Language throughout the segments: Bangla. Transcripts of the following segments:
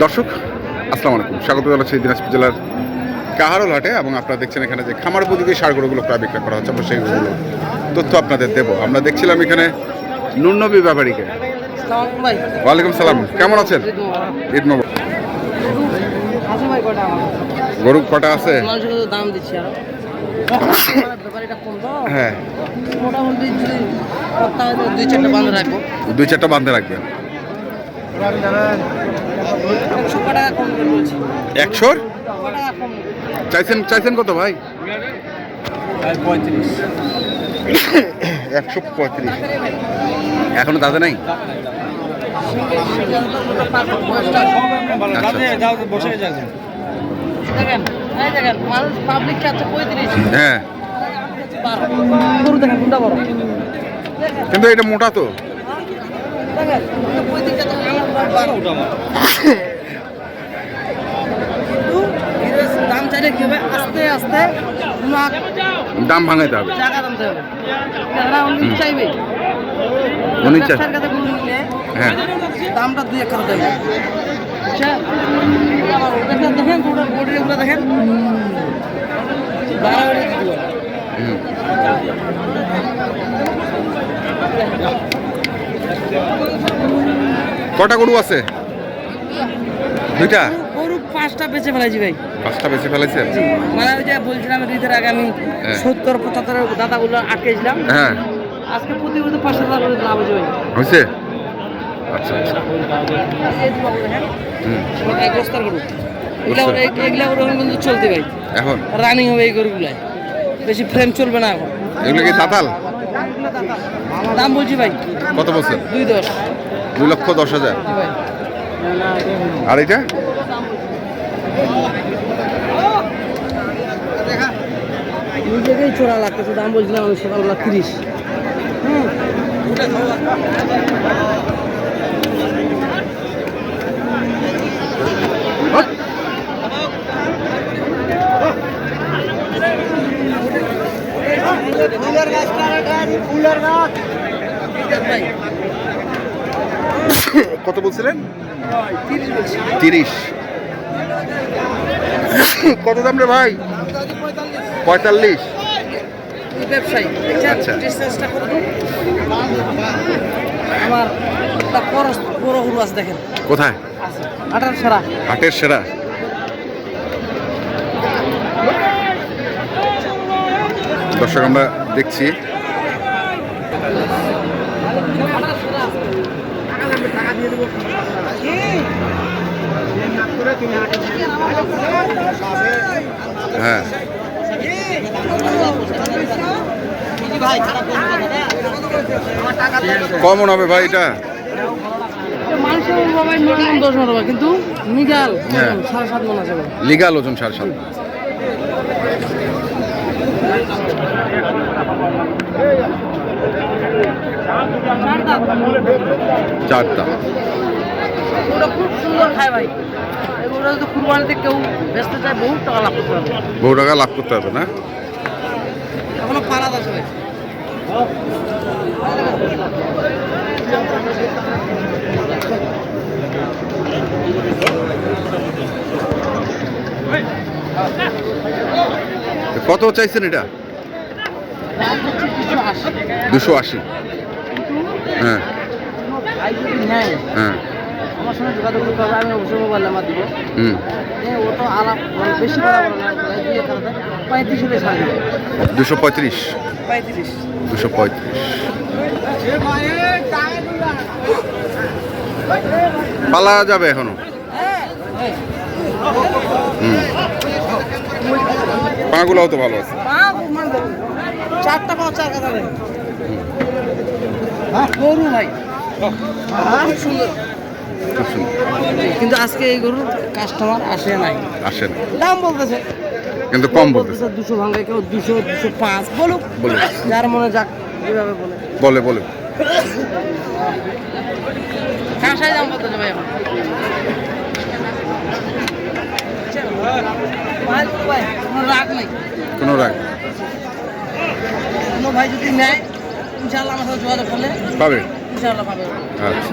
দর্শক আসসালামু আলাইকুম। স্বাগত জানাচ্ছি দিনাজপুর জেলার কাহারোল হাটে এবং আপনারা দেখছেন এখানে যে খামার উপযোগী সারগুলোগুলো প্রায় বিক্রয় করা হচ্ছে আমরা সেইগুলো তথ্য আপনাদের দেবো। আমরা দেখছিলাম এখানে নুনবী ব্যাপারীকে। ওয়ালাইকুম সালাম। কেমন আছেন? ঈদ আমার গরু কটা আছে? দাম দিচ্ছি হ্যাঁ দুই চারটে বাঁধতে রাখবেন। একশোর? চাইছেন চাইছেন কত ভাই? একশো পঁয়ত্রিশ। এখনও দাদা নাই? আচ্ছা পঁয়ত্রিশ। হ্যাঁ। কিন্তু এটা মোটা তো। আস্তে আস্তে দাম ভাঙাইতে হবে। হবে যারা চাইবে উনি নিলে হ্যাঁ। দামটা দুই এক করে দেবে দেখেন বাড়াবাড়ি দিতে হবে। হুম। কটা গরু আছে? দুইটা? গরু- পাঁচটা বেচে ফেলাইছি ভাই। পাঁচটা বেশি ফেলেছেন জি। মানে ওই যে বলছিলাম ঈদের আগে আমি হ্যাঁ। সত্তর পঁচাত্তর দাদাগুলো আটকেছিলাম। হ্যাঁ। আজকে প্রতি প্রতি পাঁচশো টাকা করে লাভ হয়েছে ভাই। হয়েছে? আচ্ছা আচ্ছা। এক বস্তার গরু। এগুলা এগুলা গরু কিন্তু চলতে ভাই। এখন? রানিং হবে এই গরুগুলাই বেশি ফ্রেম চলবে না এখন। এগুলো কি দাতাল? দাম বলছি ভাই। কত বছর দুই দশ। দুই লক্ষ দশ হাজার। আর এটা? জায়গায় চোরা দাম বলছিলাম আমি সকালবেলা তিরিশ হুম ভাই কত বলছিলেন? তিরিশ। কত দাম রে ভাই? পঁয়তাল্লিশ। ব্যবসায়ী আচ্ছা। কোথায়? হাটের সেরা। দর্শক আমরা দেখছি। হ্যাঁ। কমন হবে ভাই এটা। কিন্তু হ্যাঁ। সাড়ে সাত মন আছে লিগাল ওজন সাড়ে সাত। চারটা। গরুটা খুব সুন্দর খায় ভাই। এগুলো যদি কুরবানিতে কেউ বেচতে চায় বহুত টাকা লাভ করতে পারবে বহু টাকা লাভ করতে হবে না? এখনও পালাদ আছে ভাই তো কত চাইছেন এটা? দুশো আশি। হ্যাঁ। হ্যাঁ। আমার সঙ্গে যোগাযোগ করতে হবে আমি অবশ্যই মোবাইল নাম্বার দিব। ও তো আলাপ মানে বেশি কথা বলে না পঁয়ত্রিশ হলে দুশো পঁয়ত্রিশ? পঁয়ত্রিশ। দুশো পঁয়ত্রিশ। পালা যাবে এখনও? পাগুলাও তো ভালো আছে। মানে চারটা পাঁচ চার কথা গরু ভাই। খুব সুন্দর। খুব সুন্দর কিন্তু আজকে এই গরুর কাস্টমার আসে নাই। আসেন দাম বলতেছে। কিন্তু কম বলতেছে দুশো ভাঙায় কেউ দুশো দুশো পাঁচ বলুক বলুক। যার মনে যাক যেভাবে বলে। বলে বলে। কাঁসাই দাম বলতেছে ভাই ভাই, ভাই, কোনো রাগ নাই। কোনো রাগ কোনো ভাই যদি নেয় ইনশাল্লাহ আমার সাথে যোগাযোগ করলে পাবে? ইনশাল্লাহ পাবে। আচ্ছা।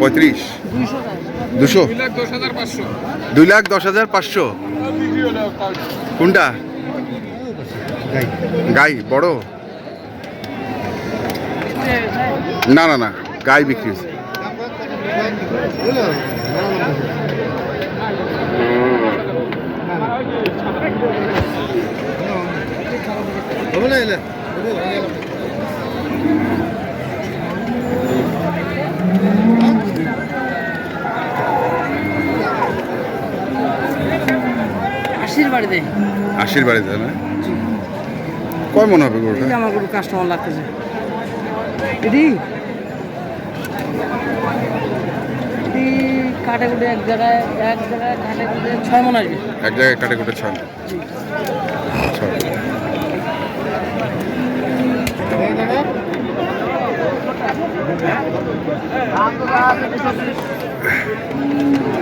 পঁয়ত্রিশ? দুই লাখ দশ হাজার পাঁচশো। কোনটা? গাই বড়? না না না গাই বিক্রি আশির বাড়িতে আশির বাড়িতে না? কয় মনে হবে গরুটা? আমার কোনো কাস্টমার লাগতেছে। দিদি এক জায়গায় এক জায়গায় ছয় মন আসবে এক জায়গায় ছয় ছয়।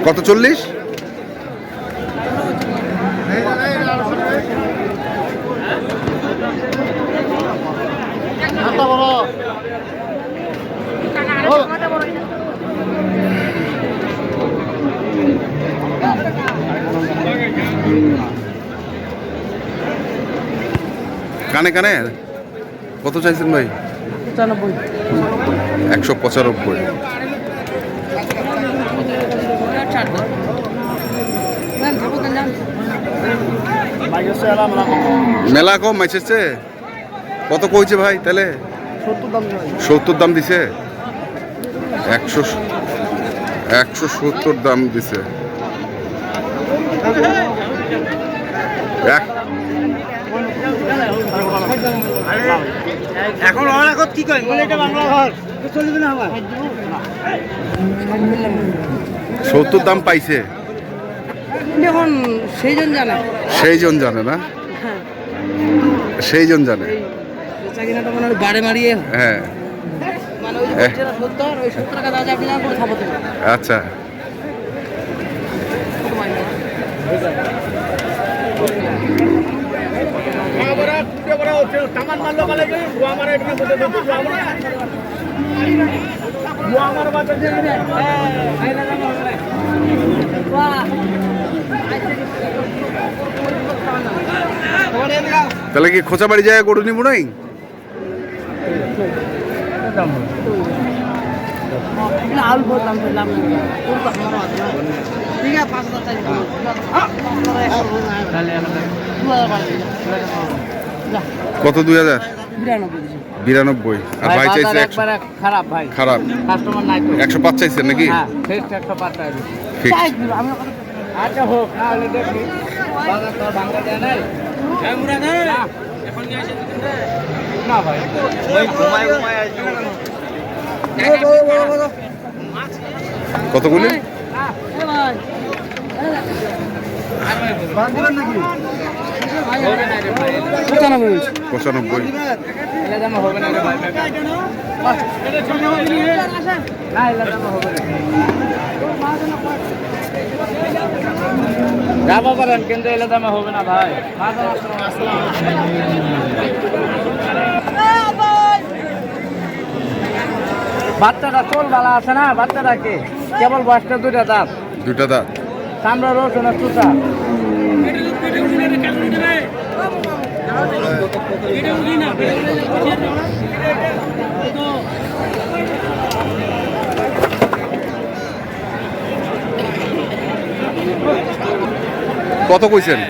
কত চল্লিশ? কানে কানে? কত চাইছেন ভাই? একশো পঁচানব্বই। মেলা কম মাইছে কত কইছে ভাই তাহলে? সত্তর দাম দিছে? একশো একশো সত্তর দাম দিছে। এক- এখন অনাগত কি করেন বলে এটা বাংলা ঘর। চলবে না আমার? সত্তর দাম পাইছে। এখন সেই জন। জানে সেই জন না? হ্যাঁ। সেই জন। বাড়ে মারিয়ে। হ্যাঁ। মানে ওই যে এহ। যেটা সত্তর ওই সত্তর টাকা দেওয়া যাবে না করে খাব আচ্ছা তাহলে কি খোঁচা বাড়ি যায় গরু নিব নাই? আলু বললাম বললাম ঠিক আছে কত দুই হাজার? বিরানব্বই আর ভাই চাইছে খারাপ ভাই। খারাপ। কাস্টমার নাই একশো পাঁচ চাইছেন নাকি? হ্যাঁ টাকা ঠিক আমি পঁচানব্বই। পঁচানব্বই না না না যাব পারেন কিন্তু এলে দামে হবে না ভাই। বাচ্চাটা চোল বালা আছে না? বাচ্চাটা বাচ্চাটাকে কেবল বয়সটা দুইটা দাঁত। দুটা দাঁত। চামড়া রসুন আর চুষা কত কইছেন?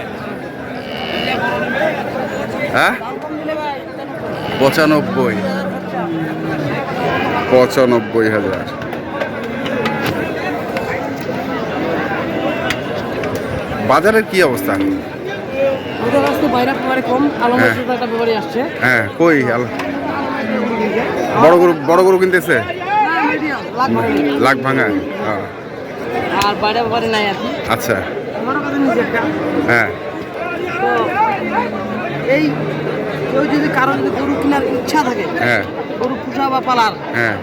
হ্যাঁ? পঁচানব্বই। পঁচানব্বই হাজার। বাজারের কি অবস্থা? বাইরে কম আলম হ্যাঁ। একটা ব্যাপারে আসছে। হ্যাঁ কই বড় গরু বড় গরু কিনতেছে? লাখ ভাঙা। হ্যাঁ, আর বাইরে ব্যাপারে নাই আর আচ্ছা। নিজে একটা। হ্যাঁ। তো এই কেউ যদি কারও যদি গরু কেনার ইচ্ছা থাকে হ্যাঁ। গরু বা পালার হ্যাঁ।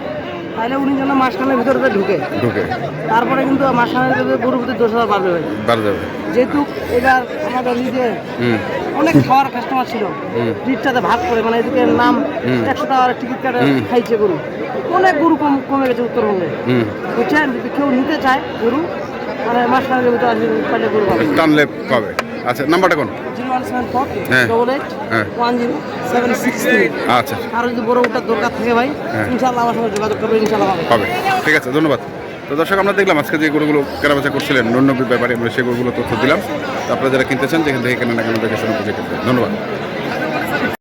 তাহলে উনি যেন মাসখানের ভিতরে ঢুকে ঢুকে। তারপরে কিন্তু মাসখানের ভিতরে গরুর ভিতরে দশ হাজার বাড়বে। যাবে যেহেতু এবার আমাদের নিজে হুম। অনেক খাওয়ার কাস্টমার ছিল। হুম। ভাগ করে মানে এদিকে নাম একশো টাকার টিকিট কাটে। খাইছে গরু। অনেক গরু কম কমে গেছে উত্তরবঙ্গে। বুঝছেন? যদি কেউ নিতে চায় গরু মানে মাসখানের ভিতরে আসলে পাইলে গরু পাবে। টানলে পাবে। আচ্ছা নাম্বারটা কোন? Zero one seven four. Double eight. One zero seven six three. আচ্ছা। আর যদি বড় ওটার দরকার থাকে ভাই হ্যাঁ। ইনশাল্লাহ আমার সঙ্গে যোগাযোগ করবে ইনশাল্লাহ পাবে। ঠিক আছে ধন্যবাদ। তো দর্শক, আমরা দেখলাম আজকে যে গরুগুলো কেনাবেচা করছিলেন নুন্নবীর ব্যাপারে আমরা সেই গরুগুলো তথ্য দিলাম। তো আপনারা যারা কিনতে চান, যেখান থেকে কেনা না কেন দেখে শুনে ধন্যবাদ।